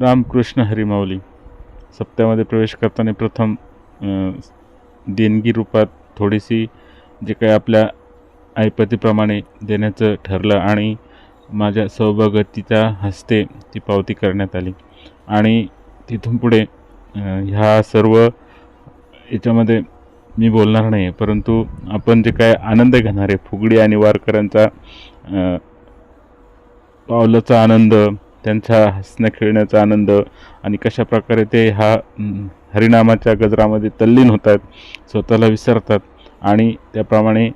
रामकृष्ण हरिमाऊली. सप्त्यामध्ये प्रवेश करताना प्रथम देणगी रूपात थोडीशी जे काही आपल्या ऐपतीप्रमाणे देण्याचं ठरलं आणि माझ्या सौभागतीच्या हस्ते ती पावती करण्यात आली. आणि तिथून पुढे ह्या सर्व याच्यामध्ये मी बोलणार नाही परंतु आपण जे काय आनंद घेणारे फुगडी आणि वारकऱ्यांचा पावलाचा आनंद त्यांच्या हसण्या खेळण्याचा आनंद आणि कशा प्रकारे ते हा हरिनामाच्या गजरामध्ये तल्लीन होत आहेत स्वतःला विसरतात आणि त्याप्रमाणे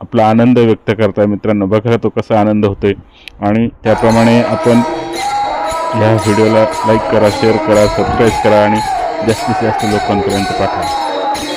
आपला आनंद व्यक्त करतात. मित्रांनो बघा तो कसा आनंद होतोय. आणि त्याप्रमाणे आपण ह्या व्हिडिओला लाईक करा शेअर करा सबस्क्राईब करा आणि जास्तीत जास्त लोकांपर्यंत पाठवा.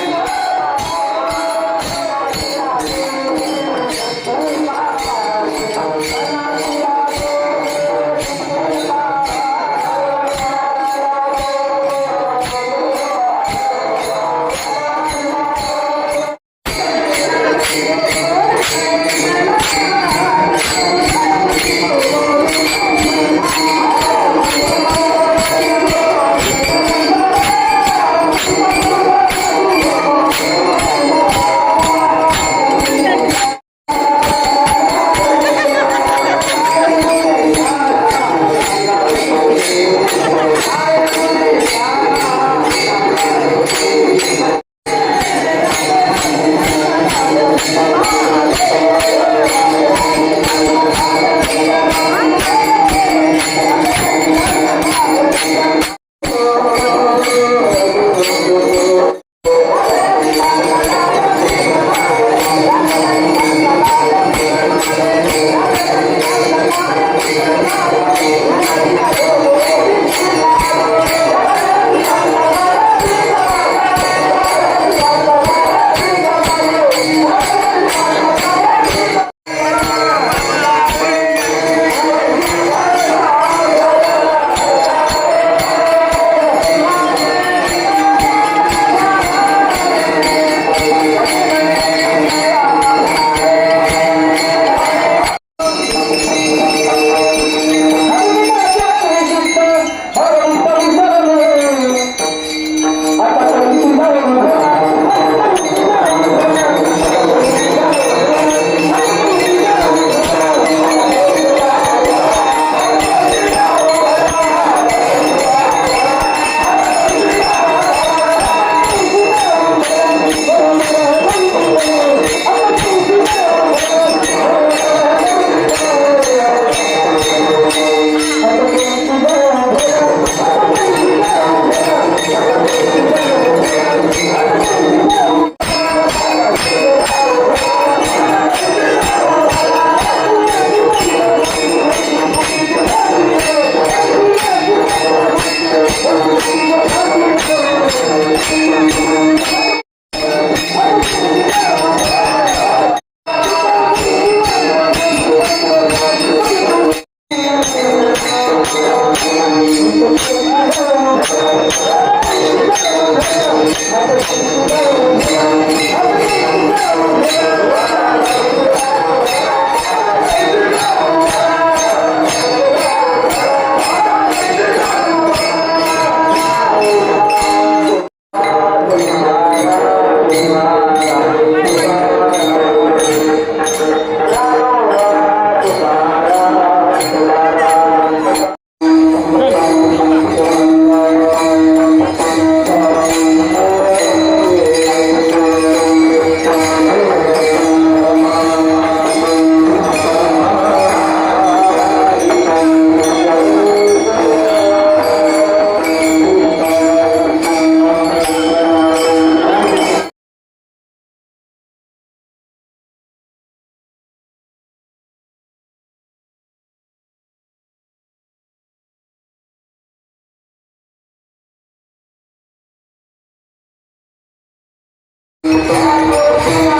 Senhor, Senhor.